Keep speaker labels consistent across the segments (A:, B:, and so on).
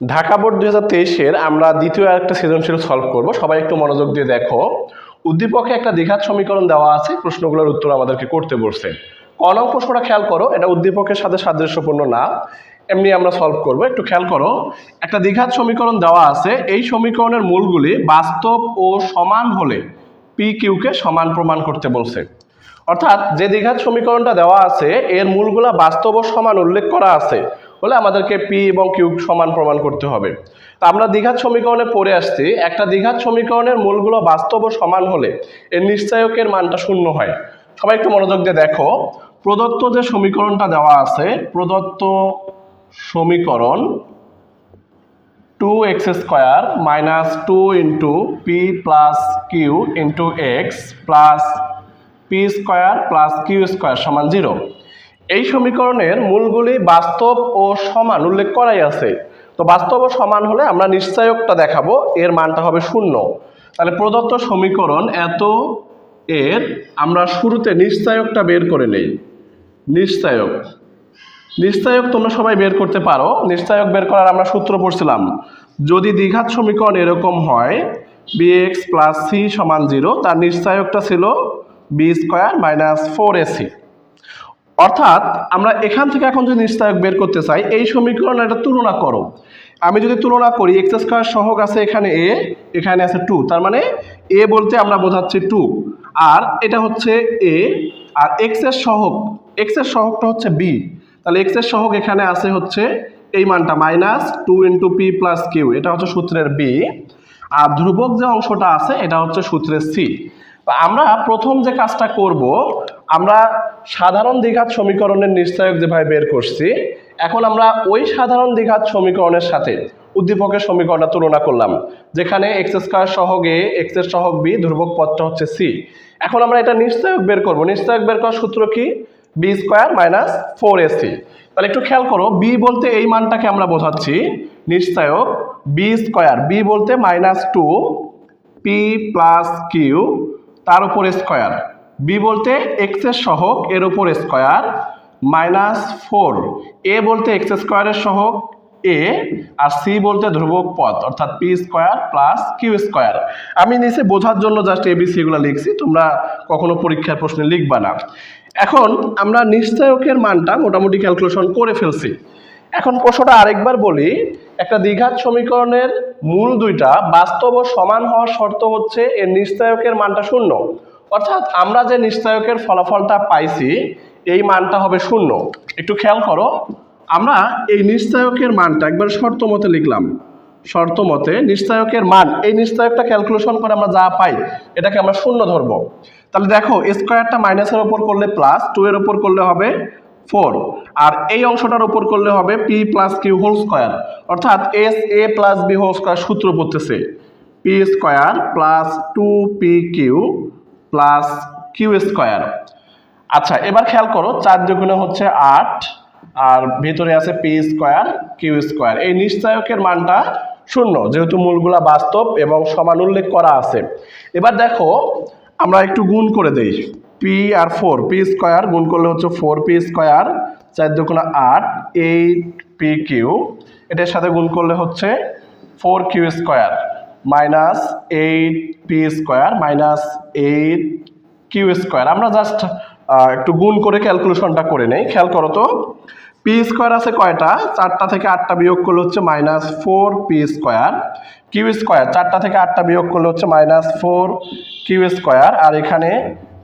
A: Dhaka board দুই হাজার তেইশের আমরা দ্বিতীয় একটা সৃজনশীল সলভ করব। সবাই একটু মনোযোগ দিয়ে দেখো। উদ্দীপকে একটা দ্বিঘাত সমীকরণ দেওয়া আছে, প্রশ্নগুলোর উত্তর আমাদেরকে করতে বলছে। ক নং প্রশ্নটা খেয়াল করো, এটা উদ্দীপকের সাথে সাদৃশ্যপূর্ণ না। এমনি আমরা সলভ করব, একটু খেয়াল করো। একটা দ্বিঘাত সমীকরণ দেওয়া আছে, এই সমীকরণের মূলগুলি বাস্তব ও সমান হলে পি কিউকে সমান প্রমাণ করতে বলছে। অর্থাৎ যে দ্বিঘাত সমীকরণটা দেওয়া আছে, এর মূলগুলা বাস্তব ও সমান উল্লেখ করা আছে। বলে আমাদেরকে পি এবং কিউ সমান প্রমাণ করতে হবে। তা আমরা দ্বিঘাত সমীকরণে পড়ে আসছি। একটা দ্বিঘাত সমীকরণের মূলগুলো বাস্তব ও সমান হলে এর নিশ্চয়কের মানটা শূন্য হয়। সবাই একটু মনোযোগ দিয়ে দেখো। প্রদত্ত যে সমীকরণটা দেওয়া আছে, প্রদত্ত সমীকরণ two x square minus two into p plus q into x plus p square plus q square সমান জিরো এই সমীকরণের মূলগুলি বাস্তব ও সমান উল্লেখ করাই আছে। তো বাস্তব ও সমান হলে আমরা নিশ্চয়কটা দেখাবো, এর মানটা হবে শূন্য। তাহলে প্রদত্ত সমীকরণ এত, এর, আমরা শুরুতে নিশ্চয়কটা বের করে নেই। নিশ্চয়ক। নিশ্চয়ক তোমরা সবাই বের করতে পারো। নিশ্চয়ক বের করার আমরা সূত্র পড়ছিলাম। যদি দ্বিঘাত সমীকরণ এরকম হয় বি এক্স প্লাস সি সমান জিরো তার নিশ্চয়কটা ছিল b square minus four a c অর্থাৎ আমরা এখান থেকে এখন যদি নিশ্চয়ক বের করতে চাই, এই সমীকরণ একটা তুলনা করো। আমি যদি তুলনা করি এক্স স্কোয়ার সহগ আছে এখানে এ এখানে আছে টু তার মানে এ বলতে আমরা বোঝাচ্ছি টু আর এটা হচ্ছে এ আর এক্সের সহগ এক্সের সহগটা হচ্ছে বি তাহলে এক্সের সহগ এখানে আছে হচ্ছে এই মানটা minus two into p plus q এটা হচ্ছে সূত্রের বি আর ধ্রুবক যে অংশটা আছে, এটা হচ্ছে সূত্রের সি আমরা প্রথম যে কাজটা করব, আমরা সাধারণ দ্বিঘাত সমীকরণের নিশ্চয়ক যেভাবে বের করছি, এখন আমরা ওই সাধারণ দ্বিঘাত সমীকরণের সাথে উদ্দীপকের সমীকরণটা তুলনা করলাম, যেখানে এক্স স্কোয়ার সহগ এ এক্সের সহগ বি ধ্রুবক পদটা হচ্ছে সি এখন আমরা এটা নিশ্চয়ক বের করব, নিশ্চয়ক বের করার সূত্র কি? B square minus four a c তাহলে একটু খেয়াল করো বি বলতে এই মানটাকে আমরা বোঝাচ্ছি, নিশ্চয়ক বি স্কোয়ার বি বলতে minus two p plus q তার উপর স্কোয়ার। বি বলতে এক্সের সহগ, এর উপর স্কোয়ার মাইনাস ফোর। এ বলতে এক্স স্কোয়ারের সহগ, এ, আর সি বলতে ধ্রুবক পথ অর্থাৎ p square plus q square. আমি নিচে বোঝার জন্য জাস্ট এবিসি এগুলো লিখছি, তোমরা কখনো পরীক্ষার প্রশ্নে লিখবা না। এখন আমরা নিশ্চয়কের মানটা মোটামুটি ক্যালকুলেশন করে ফেলছি। এখন প্রশ্নটা আরেকবার বলি, একটা দ্বিঘাত সমীকরণের মূল দুইটা বাস্তব ও সমান হওয়ার শর্ত হচ্ছে এর নিশ্চয়কের মানটা শূন্য। অর্থাৎ আমরা যে নিশ্চয়কের ফলাফলটা পাইছি, এই মানটা হবে শূন্য। একটু খেয়াল করো, আমরা এই নিশ্চয়কের মানটা একবার শর্ত মতে লিখলাম। শর্ত মতে নিশ্চয়কের মান, এই নিশ্চয়কটা ক্যালকুলেশন করে আমরা যা পাই, এটাকে আমরা শূন্য ধরবো। তাহলে দেখো স্কোয়ারটা মাইনাসের ওপর করলে প্লাস টু এর ওপর করলে হবে ফোর আর এই অংশটার ওপর করলে হবে p plus q whole square অর্থাৎ S a plus b whole square সূত্র পড়তেছে। P square plus two p q plus q square আচ্ছা এবার খেয়াল করো, চার দুগুণে হচ্ছে আট, আর ভেতরে আছে পি স্কোয়ার কিউ স্কোয়ার এই নিশ্চয়কের মানটা শূন্য, যেহেতু মূলগুলা বাস্তব এবং সমান উল্লেখ করা আছে। এবার দেখো, আমরা একটু গুণ করে দেই। পি আর ফোর পি স্কোয়ার গুণ করলে হচ্ছে ফোর পি স্কোয়ার চার দুগুণে আট এইট পি কিউ এটার সাথে গুণ করলে হচ্ছে four q square minus eight p square minus eight q square আমরা জাস্ট একটু গুণ করে ক্যালকুলেশনটা করে নেই। খেয়াল করো তো পি স্কোয়ার আছে কয়টা? চারটা থেকে আটটা বিয়োগ করলে হচ্ছে minus four p square q square চারটা থেকে আটটা বিয়োগ করলে হচ্ছে মাইনাস ফোর কিউ স্কোয়ার আর এখানে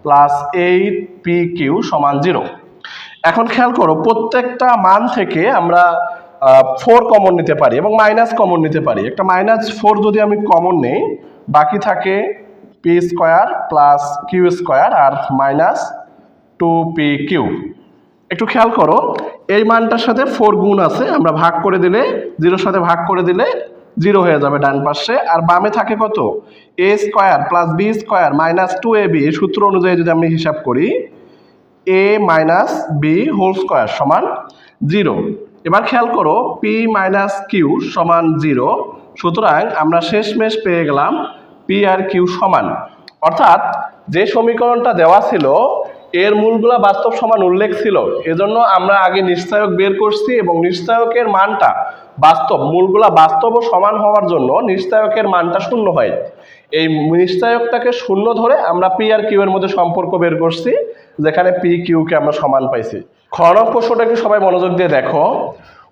A: প্লাস এইট পি কিউ সমান জিরো এখন খেয়াল করো, প্রত্যেকটা মান থেকে আমরা ফোর কমন নিতে পারি এবং মাইনাস কমন নিতে পারি। একটা মাইনাস ফোর যদি আমি কমন নেই, বাকি থাকে p square plus q square আর মাইনাস টু পি কিউ একটু খেয়াল করো, এই মানটার সাথে ফোর গুণ আছে, আমরা ভাগ করে দিলে জিরোর সাথে ভাগ করে দিলে জিরো হয়ে যাবে ডান পাশে। আর বামে থাকে কত? A square plus b square minus two a b সূত্র অনুযায়ী যদি আমি হিসাব করি, a minus b whole square সমান জিরো। এবার খেয়াল করো, পি মাইনাস কিউ সমান জিরো। সুতরাং আমরা শেষমেশ পেয়ে গেলাম পি আর কিউ সমান। অর্থাৎ যে সমীকরণটা দেওয়া ছিল এর মূলগুলা বাস্তব সমান উল্লেখ ছিল। এজন্য আমরা আগে নিশ্চয়ক বের করছি এবং নিশ্চয়কের মানটা বাস্তব, মূলগুলা বাস্তব ও সমান হওয়ার জন্য নিশ্চয়কের মানটা শূন্য হয়। এই নিশ্চয়কটাকে শূন্য ধরে আমরা পি আর কিউ এর মধ্যে সম্পর্ক বের করছি, যেখানে পি কিউকে আমরা সমান পাইছি। খনক প্রশ্নটা সবাই মনোযোগ দিয়ে দেখো।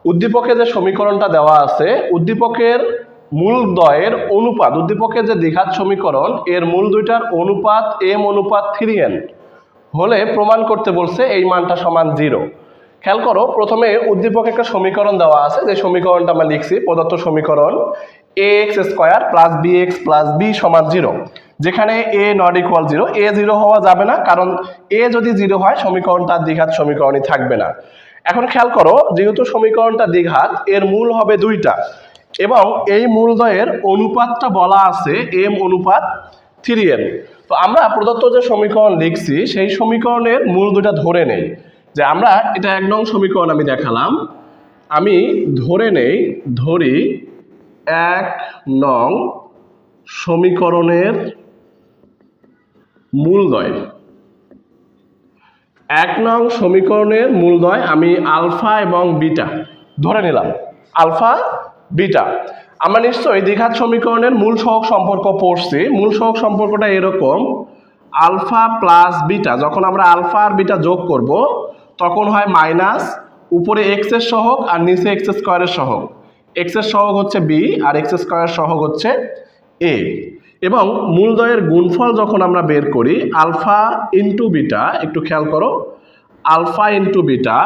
A: উদ্দীপকে যে সমীকরণটা দেওয়া আছে, উদ্দীপকের মূল দ্বয়ের অনুপাত, উদ্দীপকের যে দ্বিঘাত সমীকরণ, এর মূল দুইটার অনুপাত এম অনুপাত থ্রি এন হলে প্রমাণ করতে বলছে এই মানটা সমান জিরো। খেয়াল করো, প্রথমে উদ্দীপক একটা সমীকরণ দেওয়া আছে, যে সমীকরণটা আমরা লিখছি, প্রদত্ত সমীকরণ a x square plus b x plus b সমান জিরো। যেখানে a not equal zero a zero হওয়া যাবে না, কারণ এ যদি জিরো হয়, সমীকরণটা দ্বিঘাত সমীকরণই থাকবে না। এখন খেয়াল করো, যেহেতু সমীকরণটা দ্বিঘাত, এর মূল হবে দুইটা। এবং এই মূলদয়ের অনুপাতটা বলা আছে এম অনুপাত থ্রি এন তো আমরা প্রদত্ত যে সমীকরণ লিখছি, সেই সমীকরণের মূল দুটা ধরে নেই। যে আমরা এটা এক নং সমীকরণ আমি দেখালাম। আমি ধরে নেই, ধরি এক নং সমীকরণের মূলদয়। এক নং সমীকরণের মূলদয় আমি আলফা এবং বিটা ধরে নিলাম। Alpha, beta. আমরা নিশ্চয়ই দ্বিঘাত সমীকরণের মূল সহগ সম্পর্ক পড়ছি। মূল সহগ সম্পর্কটা এরকম, আলফা প্লাস বিটা, যখন আমরা আলফা আর বিটা যোগ করব, তখন হয় মাইনাস উপরে এক্সের সহগ আর নিচে এক্স স্কোয়ারের সহগ। এক্সের সহগ হচ্ছে বি আর এক্স স্কোয়ারের সহগ হচ্ছে এ এবং মূলদয়ের গুণফল যখন আমরা বের করি, আলফা ইন্টু বিটা, একটু খেয়াল করো, আলফা ইন্টু বিটা,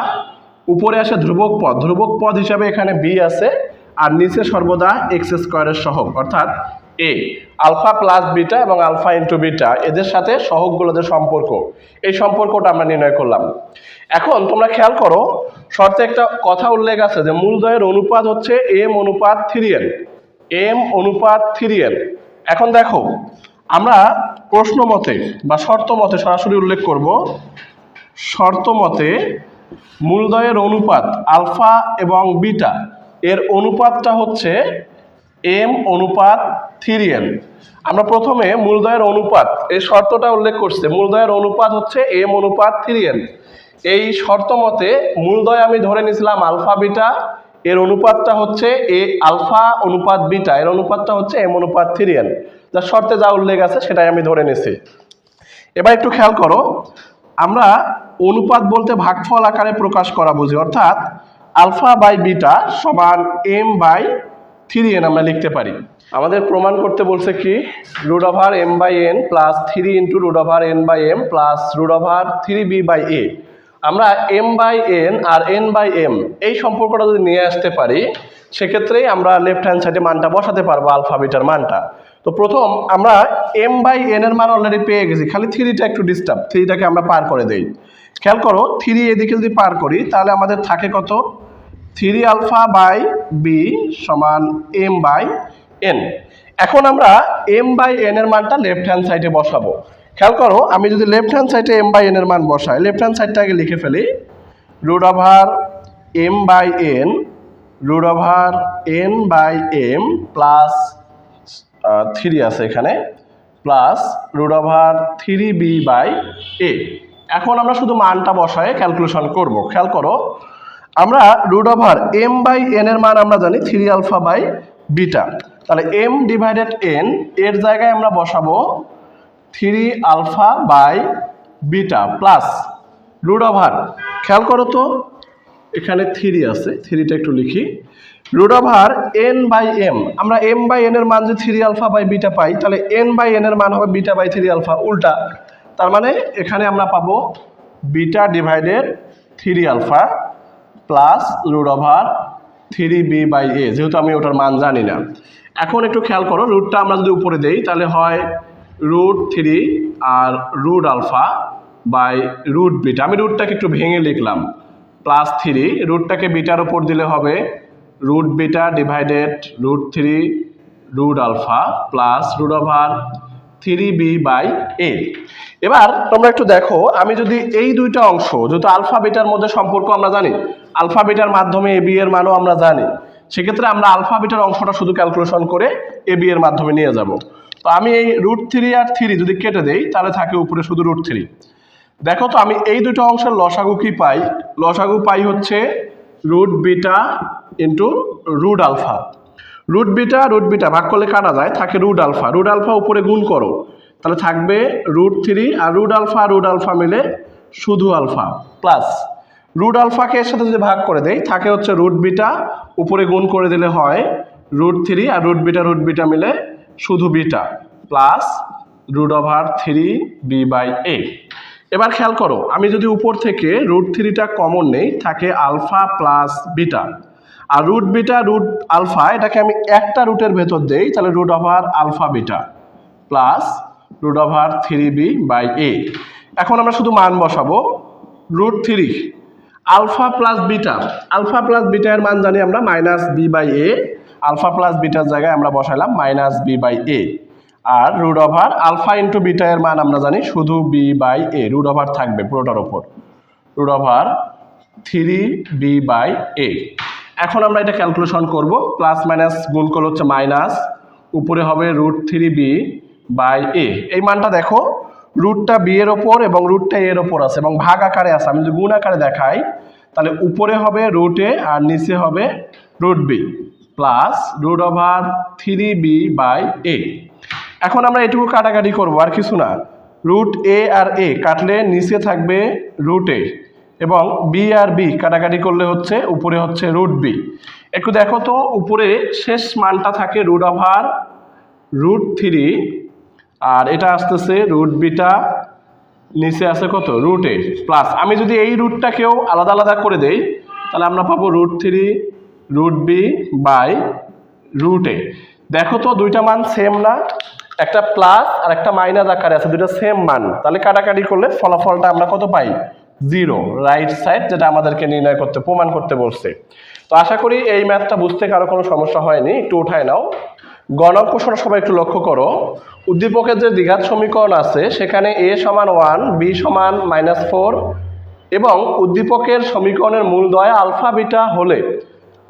A: উপরে আসে ধ্রুবক পদ। ধ্রুবক পদ হিসাবে এখানে বি আছে আর নিচে সর্বদা এক্স স্কোয়ারের সহগ, অর্থাৎ এ আলফা প্লাস বিটা এবং আলফা ইন্টু বিটা এদের সাথে সহগগুলো সম্পর্ক, এই সম্পর্কটা আমরা নির্ণয় করলাম। এখন তোমরা খেয়াল করো, শর্তে একটা কথা উল্লেখ আছে যে মূলদয়ের অনুপাত হচ্ছে এম অনুপাত থ্রি এন এম অনুপাত থ্রি এন এখন দেখো, আমরা প্রশ্ন মতে বা শর্ত মতে সরাসরি উল্লেখ করব, শর্ত মতে মূলদয়ের অনুপাত আলফা এবং বিটা এর অনুপাতটা হচ্ছে এম অনুপাত থ্রি এন আমরা প্রথমে মূলদয়ের অনুপাত, এই শর্তটা উল্লেখ করছে, মূলদয়ের অনুপাত হচ্ছে এম অনুপাত থ্রি এন এই শর্ত মতে মূলদয় আমি ধরে নিয়েছিলাম আলফা বিটা, এর অনুপাতটা হচ্ছে এ আলফা অনুপাত বিটা, এর অনুপাতটা হচ্ছে এম অনুপাত থ্রি এন যার শর্তে যা উল্লেখ আছে সেটাই আমি ধরে নিয়েছি। এবার একটু খেয়াল করো, আমরা অনুপাত বলতে ভাগফল আকারে প্রকাশ করা বুঝি, অর্থাৎ আলফা বাই বিটা সমান এম বাই থ্রি এন আমরা লিখতে পারি। আমাদের প্রমাণ করতে বলছে কি? Root over m by n plus three into root over n by m plus root over three b by a. আমরা এম বাই এন আর এন বাই এম এই সম্পর্কটা যদি নিয়ে আসতে পারি, সেক্ষেত্রেই আমরা লেফট হ্যান্ড সাইডে মানটা বসাতে পারব আলফা বিটার মানটা। তো প্রথম আমরা এম বাই এন এর মান অলরেডি পেয়ে গেছি, খালি থ্রিটা একটু ডিস্টার্ব থ্রিটাকে আমরা পার করে দেই। খেয়াল করো, থ্রি এদিকে যদি পার করি, তাহলে আমাদের থাকে কত? থ্রি আলফা বাই বি সমান এম বাই এন এখন আমরা এম বাই এন এর মানটা লেফট হ্যান্ড সাইডে বসাবো। খেয়াল করো, আমি যদি লেফট হ্যান্ড সাইডে এম বাই এন এর মান বসাই লেফট হ্যান্ড সাইডটা আগে লিখে ফেলি। Root over m by n root over n by m plus three আছে এখানে plus root over three b by a এখন আমরা শুধু মানটা বসায় ক্যালকুলেশন করব। খেয়াল করো আমরা root over m by n এর মান আমরা জানি থ্রি আলফা বাই বিটা তাহলে এম ডিভাইডেড এন এর জায়গায় আমরা বসাবো three alpha by beta plus root over খেয়াল করো তো, এখানে থ্রি আছে থ্রিটা একটু লিখি। Root over n by m আমরা এম বাই এন এর মান যদি থ্রি আলফা বাই বিটা পাই, তাহলে এন বাই এন এর মান হবে বিটা বাই থ্রি আলফা উল্টা। তার মানে এখানে আমরা পাবো beta divided three alpha plus root over three b by a যেহেতু আমি ওটার মান জানি না। এখন একটু খেয়াল করো রুটটা আমরা যদি উপরে দেই, তাহলে হয় root three R root alpha by root beta আমি রুটটাকে একটু ভেঙে লিখলাম প্লাস থ্রি রুটটাকে বিটার উপর দিলে হবে root beta divided root three root alpha plus root over three b by a. এবার তোমরা একটু দেখো, আমি যদি এই দুইটা অংশ, যেহেতু আলফা বিটার মধ্যে সম্পর্ক আমরা জানি, আলফা বিটার মাধ্যমে এ বি এর মানও আমরা জানি, সেক্ষেত্রে আমরা আলফা বিটার অংশটা শুধু ক্যালকুলেশন করে এ বি এর মাধ্যমে নিয়ে যাব। তো আমি এই রুট থ্রি আর থ্রি যদি কেটে দেই, তাহলে থাকে উপরে শুধু রুট থ্রি দেখো তো, আমি এই দুটো অংশের লসাগু কি পাই? লসাগু পাই হচ্ছে root beta into root alpha root beta root beta, ভাগ করলে কাটা যায়, থাকে রুট আলফা। রুট আলফা উপরে গুণ করো, তাহলে থাকবে রুট থ্রি আর রুট আলফা রুট আলফা মিলে শুধু আলফা প্লাস। রুট আলফাকে এর সাথে যদি ভাগ করে দেই, থাকে হচ্ছে রুট বিটা, উপরে গুণ করে দিলে হয় রুট থ্রি আর রুট বিটা রুট বিটা মিলে শুধু beta plus root over three b by a. এবার খেয়াল করো, আমি যদি উপর থেকে রুট থ্রিটা কমন নেই, থাকে আলফা প্লাস বিটা। আর রুট বিটা রুট আলফা এটাকে আমি একটা রুটের ভেতর দেই, তাহলে root over alpha beta plus root over three b by a এখন আমরা শুধু মান বসাবো root three alpha plus beta alpha plus beta এর মান জানি আমরা minus b by a alpha plus bitter জায়গায় আমরা বসাইলাম minus B by A R root over alpha into beta এর মান আমরা জানি শুধু b by a root over থাকবে পুরোটার ওপর root over three b by a এখন আমরা এটা ক্যালকুলেশন করব প্লাস মাইনাস গুণ করলে হচ্ছে মাইনাস উপরে হবে root three b by a এই মানটা দেখো রুটটা বি এর ওপর এবং রুটটা এর ওপর আছে, এবং ভাগ আকারে আছে। আমি যদি গুণ আকারে দেখাই, তাহলে উপরে হবে রুট এ আর নিচে হবে root b plus root over three b by a এখন আমরা এটুকু কাটাকাটি করব, আর কিছু না। রুট এ আর এ কাটলে নিচে থাকবে রুট এ এবং বি আর বি কাটাকাটি করলে হচ্ছে উপরে হচ্ছে রুট বি একটু দেখো তো, উপরে শেষ মানটা থাকে রুট ওভার রুট থ্রি আর এটা আসতেছে রুট বিটা নিচে আছে কত? রুট এ প্লাস আমি যদি এই রুটটাকেও আলাদা আলাদা করে দেই, তাহলে আমরা পাবো root three root b by root দেখো তো, দুইটা মান সেম না, একটা প্লাস আর একটা মাইনাস আকারে আছে, দুইটা সেম মান। তাহলে কাটাকাটি করলে ফলাফলটা আমরা কত পাই? জিরো। রাইট সাইড যেটা আমাদেরকে নির্ণয় করতে, প্রমাণ করতে বলছে। তো আশা করি এই ম্যাথটা বুঝতে কারও কোনো সমস্যা হয়নি। একটু উঠায় নাও। গণক সবাই একটু লক্ষ্য করো। উদ্দীপকের যে দ্বিঘাত সমীকরণ আছে, সেখানে এ সমান ওয়ান বি সমান মাইনাস ফোর এবং উদ্দীপকের সমীকরণের মূলদ্বয় আলফা বিটা হলে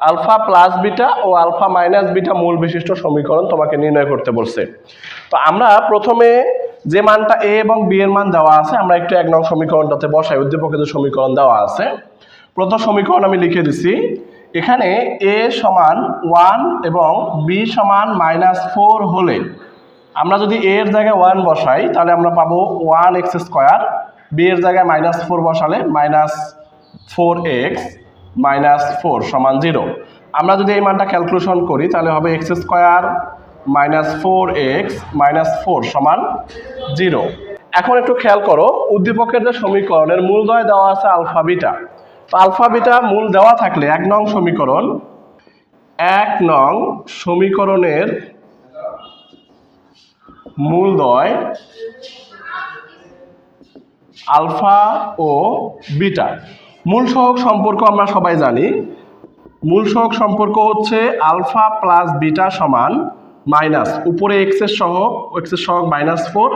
A: আলফা প্লাস বিটা ও আলফা মাইনাস বিটা মূল বিশিষ্ট সমীকরণ তোমাকে নির্ণয় করতে বলছে। তো আমরা প্রথমে যে মানটা এ এবং বি এর মান দেওয়া আছে, আমরা একটু এক নং সমীকরণটাতে বসাই। উদ্দীপকের যে সমীকরণ দেওয়া আছে, প্রথম সমীকরণ আমি লিখে দিছি। এখানে এ সমান ওয়ান এবং বি সমান মাইনাস ফোর হলে, আমরা যদি এ এর জায়গায় ওয়ান বসাই, তাহলে আমরা পাবো ওয়ান এক্স স্কোয়ার বি এর জায়গায় মাইনাস ফোর বসালে minus four x minus four সমান জিরো আমরা যদি এই মানটা ক্যালকুলেশন করি, তাহলে হবে x square minus four x minus four সমান জিরো। এখন একটু খেয়াল করো, উদ্দীপকের যে সমীকরণের মূলদয় দেওয়া আছে আলফা বিটা। তো আলফা বিটা মূল দেওয়া থাকলে এক নং সমীকরণ, এক নং সমীকরণের মূলদয় আলফা ও বিটা। মূল সহগ সম্পর্ক আমরা সবাই জানি। মূল সহগ সম্পর্ক হচ্ছে আলফা প্লাস বিটা সমান মাইনাস, উপরে এক্সের সহগ এক্সের সহগ মাইনাস ফোর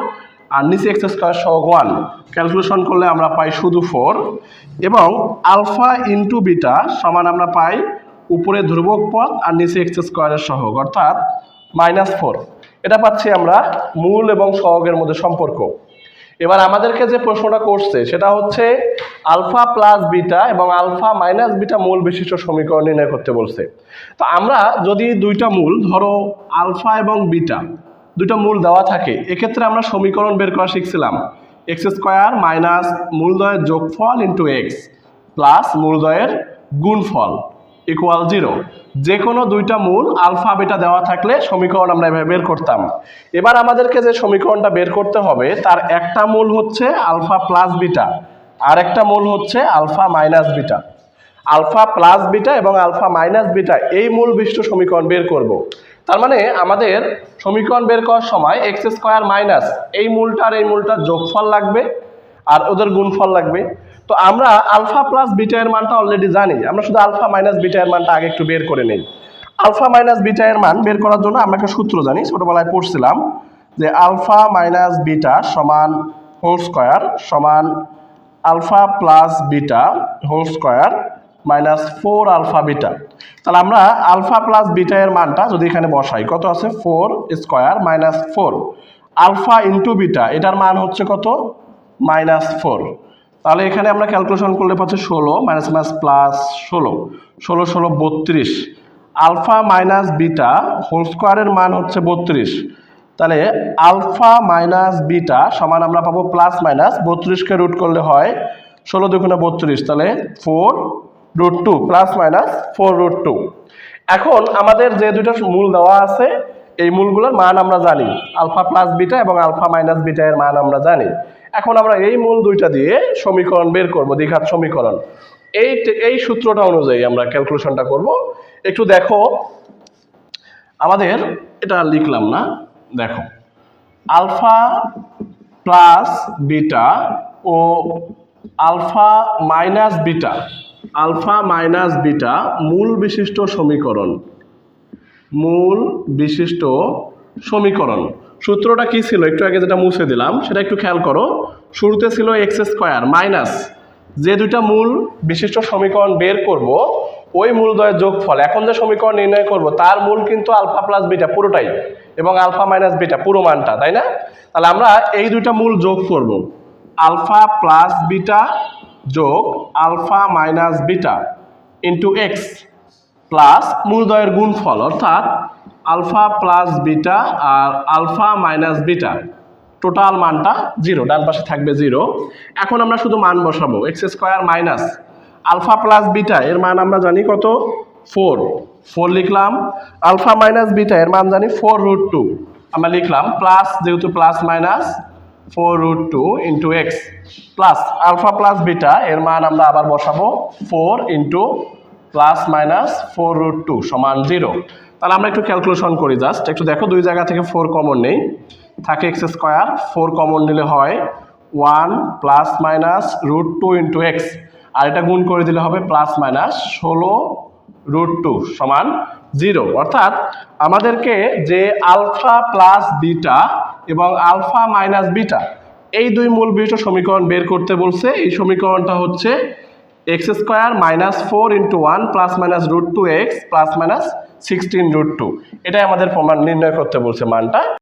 A: আর নিচে এক্স স্কোয়ার সহগ ওয়ান ক্যালকুলেশন করলে আমরা পাই শুধু ফোর এবং আলফা ইন্টু বিটা সমান আমরা পাই উপরে ধ্রুবক পদ আর নিচে এক্স স্কোয়ারের সহগ, অর্থাৎ মাইনাস ফোর এটা পাচ্ছি আমরা মূল এবং সহগের মধ্যে সম্পর্ক। এবার আমাদেরকে যে প্রশ্নটা করছে, সেটা হচ্ছে আলফা প্লাস বিটা এবং আলফা মাইনাস বিটা মূল বিশিষ্ট সমীকরণ নির্ণয় করতে বলছে। তো আমরা যদি দুইটা মূল, ধরো আলফা এবং বিটা, দুইটা মূল দেওয়া থাকে, এক্ষেত্রে আমরা সমীকরণ বের করা শিখছিলাম। এক্স স্কোয়ার মাইনাস মূলদয়ের যোগফল ইন্টু এক্স প্লাস মূলদয়ের গুণফল। ইকুয়াল জিরো যে কোনো দুইটা মূল আলফা বিটা দেওয়া থাকলে সমীকরণ আমরা এভাবে বের করতাম। এবার আমাদেরকে যে সমীকরণটা বের করতে হবে, তার একটা মূল হচ্ছে আলফা প্লাস বিটা, আর একটা মূল হচ্ছে alpha minus beta. Alpha plus beta এবং আলফা মাইনাস বিটা এই মূল বিশিষ্ট সমীকরণ বের করব। তার মানে আমাদের সমীকরণ বের করার সময় এক্স স্কোয়ার মাইনাস এই মূলটার এই মূলটার যোগফল লাগবে, আর ওদের গুণফল লাগবে। তো আমরা আলফা প্লাস বিটা এর মানটা অলরেডি জানি। আমরা শুধু আলফা মাইনাস বিটা এর মানটা আগে একটু বের করে নেই। আলফা মাইনাস বিটা এর মান বের করার জন্য আমরা একটা সূত্র জানি, ছোটবেলায় পড়ছিলাম যে আলফা মাইনাস বিটা সমান হোল স্কোয়ার সমান alpha plus beta whole square minus four alpha beta তাহলে আমরা আলফা প্লাস বিটা এর মানটা যদি এখানে বসাই, কত আছে? Four square minus four alpha into beta এটার মান হচ্ছে কত? মাইনাস ফোর তাহলে এখানে আমরা ক্যালকুলেশন করলে পাচ্ছি ষোলো মাইনাস মাইনাস প্লাস ষোলো। ষোলো ষোলো, বত্রিশ। আলফা মাইনাস বিটা হোল স্কোয়ারের মান হচ্ছে বত্রিশ। তাহলে আলফা মাইনাস বিটা সমান আমরা পাবো প্লাস মাইনাস বত্রিশকে রুট করলে হয় ষোলো দুগুণে বত্রিশ। তাহলে four root two plus minus four root two এখন আমাদের যে দুটো মূল দেওয়া আছে এই মূলগুলোর মান আমরা জানি। আলফা প্লাস বিটা এবং আলফা মাইনাস বিটা এর মান আমরা জানি। এখন আমরা এই মূল দুইটা দিয়ে সমীকরণ বের করব, দ্বিঘাত সমীকরণ। এই এই সূত্রটা অনুযায়ী আমরা ক্যালকুলেশনটা করব। একটু দেখো। আমাদের এটা লিখলাম না। দেখো। আলফা প্লাস বিটা ও alpha minus beta alpha minus beta মূল বিশিষ্ট সমীকরণ। মূল বিশিষ্ট সমীকরণ। সূত্রটা কি ছিল? একটু আগে যেটা মুছে দিলাম, সেটা একটু খেয়াল করো। শুরুতে ছিল এক্স স্কোয়ার মাইনাস যে দুইটা মূল বিশিষ্ট সমীকরণ বের করব, ওই মূলদ্বয়ের যোগফল। এখন যে সমীকরণ নির্ণয় করব, তার মূল কিন্তু আলফা প্লাস বিটা পুরোটাই এবং আলফা মাইনাস বিটা পুরো মানটা, তাই না? তাহলে আমরা এই দুইটা মূল যোগ করব। আলফা প্লাস বিটা যোগ alpha minus beta into x plus মূলদয়ের গুণফল, অর্থাৎ আলফা প্লাস বিটা আর আলফা মাইনাস বিটা টোটাল মানটা জিরো ডান পাশে থাকবে জিরো এখন আমরা শুধু মান বসাবো x square minus alpha plus beta এর মান আমরা জানি কত? ফোর ফোর লিখলাম আলফা মাইনাস বিটা এর মান জানি ফোর রুট টু আমরা লিখলাম প্লাস যেহেতু plus minus four root two into x plus alpha plus beta এর মান আমরা আবার বসাবো four into plus minus four root two সমান জিরো তাহলে আমরা একটু ক্যালকুলেশন করি জাস্ট একটু দেখো, দুই জায়গা থেকে ফোর কমন নেই। থাকে এক্স স্কোয়ার ফোর কমন নিলে হয় one plus minus root two into x আর এটা গুণ করে দিলে হবে প্লাস মাইনাস ষোলো রুট টু সমান জিরো অর্থাৎ আমাদেরকে যে আলফা প্লাস বিটা এবং আলফা মাইনাস বিটা এই দুই মূল বিশিষ্ট সমীকরণ বের করতে বলছে। এই সমীকরণটা হচ্ছে x square minus four into one plus minus root two x plus minus sixteen root two এটাই আমাদের প্রমাণ নির্ণয় করতে বলছে মানটা।